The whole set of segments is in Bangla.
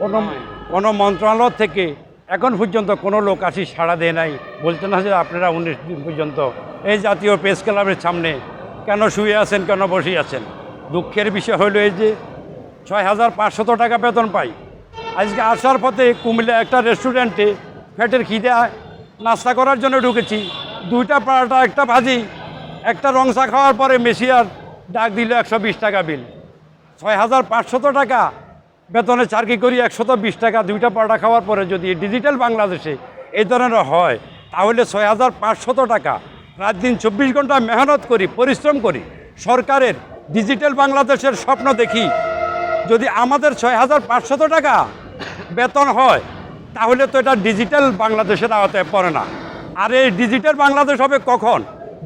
কোনো কোনো মন্ত্রণালয় থেকে এখন পর্যন্ত কোনো লোক আসি সাড়া দেয় নাই। বলতে না যে আপনারা উনিশ দিন পর্যন্ত এই জাতীয় প্রেস ক্লাবের সামনে কেন শুয়ে আছেন কেন বসে আছেন? দুঃখের বিষয় হলো এই যে ছয় হাজার পাঁচশত টাকা বেতন পাই। আজকে আসার পথে কুমিল্লা একটা রেস্টুরেন্টে ফ্যাটের খিদে নাস্তা করার জন্য ঢুকেছি। দুইটা পরাটা একটা ভাজি একটা রংসা খাওয়ার পরে মেশিয়ার ডাক দিল একশো বিশ টাকা বিল। ছয় হাজার পাঁচশত টাকা বেতনে চাকরি করি একশত বিশ টাকা, দুইটা পরোটা খাওয়ার পরে যদি ডিজিটাল বাংলাদেশে এই ধরনের হয়, তাহলে ছয় হাজার পাঁচশত টাকা। রাত দিন চব্বিশ ঘণ্টা মেহনত করি, পরিশ্রম করি, সরকারের ডিজিটাল বাংলাদেশের স্বপ্ন দেখি। যদি আমাদের ছয় হাজার পাঁচশত টাকা বেতন হয়, তাহলে তো এটা ডিজিটাল বাংলাদেশের আওতায় পড়ে না। আর এই ডিজিটাল বাংলাদেশ হবে কখন?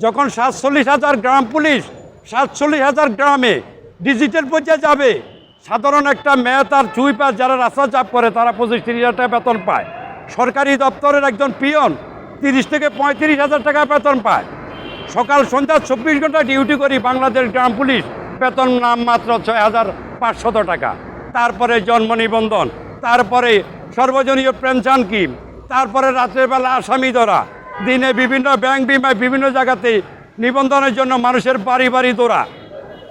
যখন সাতচল্লিশ হাজার গ্রাম পুলিশ সাতচল্লিশ হাজার গ্রামে ডিজিটাল পর্যায়ে যাবে সাধারণ একটা মেয়ে তার চুই পায় যারা রাস্তা চাপ করে, তারা পঁচিশ তিরিশ হাজার টাকা বেতন পায়। সরকারি দপ্তরের একজন পিয়ন তিরিশ থেকে পঁয়ত্রিশ হাজার টাকা বেতন পায়। সকাল সন্ধ্যা চব্বিশ ঘণ্টা ডিউটি করি বাংলাদেশ গ্রাম পুলিশ, বেতন নাম মাত্র ছয় হাজার পাঁচশত টাকা। তারপরে জন্ম নিবন্ধন, তারপরে সর্বজনীয় পেনশন স্কিম, তারপরে রাত্রেবেলা আসামি ধরা, দিনে বিভিন্ন ব্যাংক বিমায় বিভিন্ন জায়গাতে নিবন্ধনের জন্য মানুষের বাড়ি বাড়ি দৌড়া।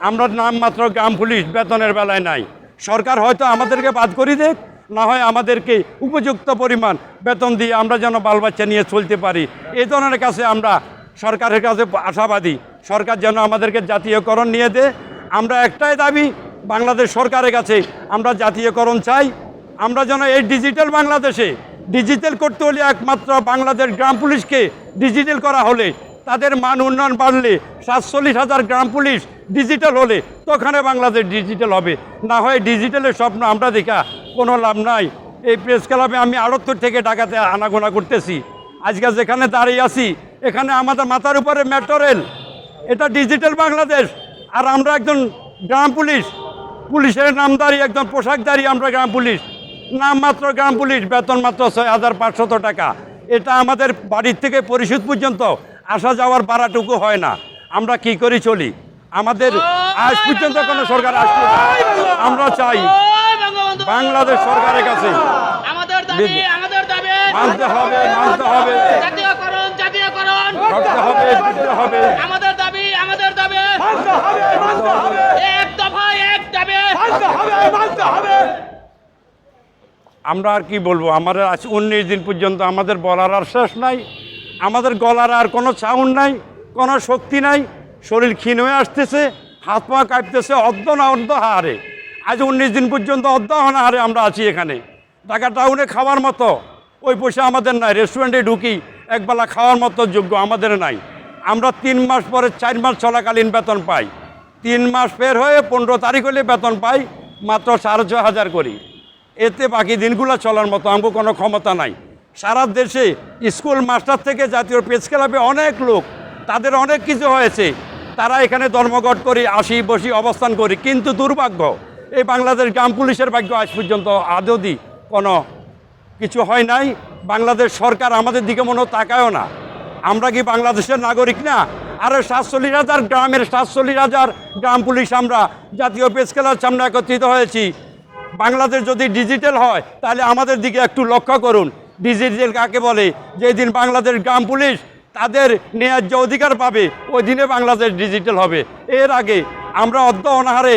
আমরা নামমাত্র গ্রাম পুলিশ বেতনের বেলায় নাই। সরকার হয়তো আমাদেরকে বাদ করে দেখ না হয় আমাদেরকে উপযুক্ত পরিমাণ বেতন দিয়ে আমরা যেন বাল বাচ্চা নিয়ে চলতে পারি। এই ধরনের কাছে আমরা সরকারের কাছে আশাবাদী। সরকার যেন আমাদেরকে জাতীয়করণ নিয়ে দে। আমরা একটাই দাবি, বাংলাদেশ সরকারের কাছে আমরা জাতীয়করণ চাই। আমরা যেন এই ডিজিটাল বাংলাদেশে, ডিজিটাল করতে হলে একমাত্র বাংলাদেশ গ্রাম পুলিশকে ডিজিটাল করা হলে তাদের মান উন্নয়ন বাড়লে সাতচল্লিশ হাজার গ্রাম পুলিশ ডিজিটাল হলে তখনই বাংলাদেশ ডিজিটাল হবে। না হয় ডিজিটালের স্বপ্ন আমরা দেখা, কোনো লাভ নাই। এই প্রেস ক্লাবে আমি আড়ত্তর থেকে ঢাকাতে আনাগোনা করতেছি। আজকে যেখানে দাঁড়িয়ে আছি, এখানে আমাদের মাথার উপরে মেট্রো রেল এটা ডিজিটাল বাংলাদেশ। আর আমরা একজন গ্রাম পুলিশ। পুলিশের নামদারি একজন পোশাকদারি আমরা গ্রাম পুলিশ। নাম মাত্র গ্রাম পুলিশ, বেতন মাত্র ছয় হাজার পাঁচশত টাকা। এটা আমাদের বাড়ির থেকে পরিশোধ পর্যন্ত আসা যাওয়ার ভাড়াটুকু হয় না। আমরা কি করি চলি? আমাদের আজ পর্যন্ত কোনো সরকার আসবে না। আমরা চাই বাংলাদেশ সরকারের কাছে আমাদের দাবি বিদ- আমাদের দাবি। মানতে হবে মানতে হবে। জাতীয়করণ জাতীয়করণ। করতে হবে দিতে হবে। আমাদের দাবি আমাদের দাবি। এক দফা এক দাবি। আমরা আর কি বলব? আমাদের আজ উনিশ দিন পর্যন্ত আমাদের বলার আর শেষ নাই। আমাদের গলার আর কোনো সাউন্ড নাই, কোনো শক্তি নাই। শরীর ক্ষীণ হয়ে আসতেছে, হাত পা কাঁপতেছে অর্ধ না অর্ধ হারে আজ উনিশ দিন পর্যন্ত অর্ধ হারে আমরা আছি এখানে। ঢাকা টাউনে খাওয়ার মতো, ওই পয়সা আমাদের নাই। রেস্টুরেন্টে ঢুকি একবেলা খাওয়ার মতো যোগ্য আমাদের নাই। আমরা তিন মাস পরে চার মাস চলাকালীন বেতন পাই। তিন মাস ফের হয়ে পনেরো তারিখ হলে বেতন পাই, মাত্র সাড়ে ছ হাজার করি। এতে বাকি দিনগুলো চলার মতো আমাকে কোনো ক্ষমতা নাই। সারা দেশে স্কুল মাস্টার থেকে জাতীয় প্রেস ক্লাবে অনেক লোক, তাদের অনেক কিছু হয়েছে। তারা এখানে ধর্মঘট করি আসি বসি অবস্থান করি। কিন্তু দুর্ভাগ্য, এই বাংলাদেশ গ্রাম পুলিশের ভাগ্য আজ পর্যন্ত আদৌদি কোনো কিছু হয় নাই। বাংলাদেশ সরকার আমাদের দিকে মনে তাকায়ও না। আমরা কি বাংলাদেশের নাগরিক না? আরও সাতচল্লিশ হাজার গ্রামের সাতচল্লিশ হাজার গ্রাম পুলিশ আমরা জাতীয় প্রেস ক্লাবের সামনে একত্রিত হয়েছি। বাংলাদেশ যদি ডিজিটাল হয়, তাহলে আমাদের দিকে একটু লক্ষ্য করুন। ডিজিটাল কাকে বলে? যেদিন বাংলাদেশ গ্রাম পুলিশ তাদের ন্যায্য অধিকার পাবে ওই দিনে বাংলাদেশ ডিজিটাল হবে। এর আগে আমরা অর্ধ অনাহারে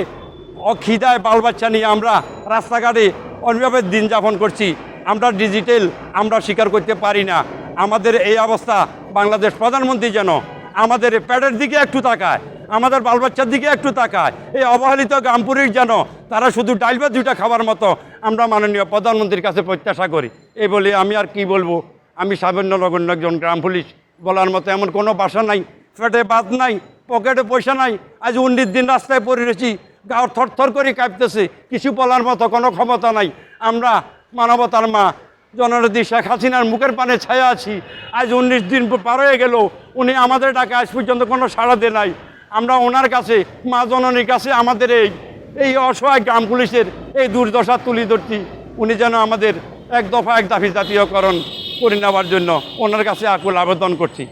অখিদায় বাল বাচ্চা নিয়ে আমরা রাস্তাঘাটে অন্যভাবে দিন যাপন করছি। আমরা ডিজিটাল, আমরা স্বীকার করতে পারি না। আমাদের এই অবস্থা বাংলাদেশ প্রধানমন্ত্রী যেন আমাদের প্যাডের দিকে একটু তাকায়, আমাদের বাল বাচ্চার দিকে একটু তাকায়। এই অবহেলিত গ্রামপুরীর যেন তারা শুধু ডাইল বা দুইটা খাবার মতো আমরা মাননীয় প্রধানমন্ত্রীর কাছে প্রত্যাশা করি। এই বলে আমি আর কি বলব? আমি সামান্য নগণ্য একজন গ্রাম পুলিশ। বলার মতো এমন কোনো বাসা নাই পেটে বাদ নাই, পকেটে পয়সা নাই। আজ উনিশ দিন রাস্তায় পড়ে রয়েছি, গাও থরথর করে কাঁপতেছে। কিছু বলার মতো কোনো ক্ষমতা নাই। আমরা মানবতার মা জননেত্রী শেখ হাসিনার মুখের পানে ছায়া আছি। আজ উনিশ দিন পার হয়ে গেল, উনি আমাদের ডাকে আজ পর্যন্ত কোনো সাড়া দেয় নাই। আমরা ওনার কাছে, মা জননীর কাছে আমাদের এই এই অসহায় গ্রাম পুলিশের এই দুর্দশা তুলি ধরছি। উনি যেন আমাদের এক দফা এক দাফি জাতীয়করণ করে নেওয়ার জন্য ওনার কাছে আকুল আবেদন করছি।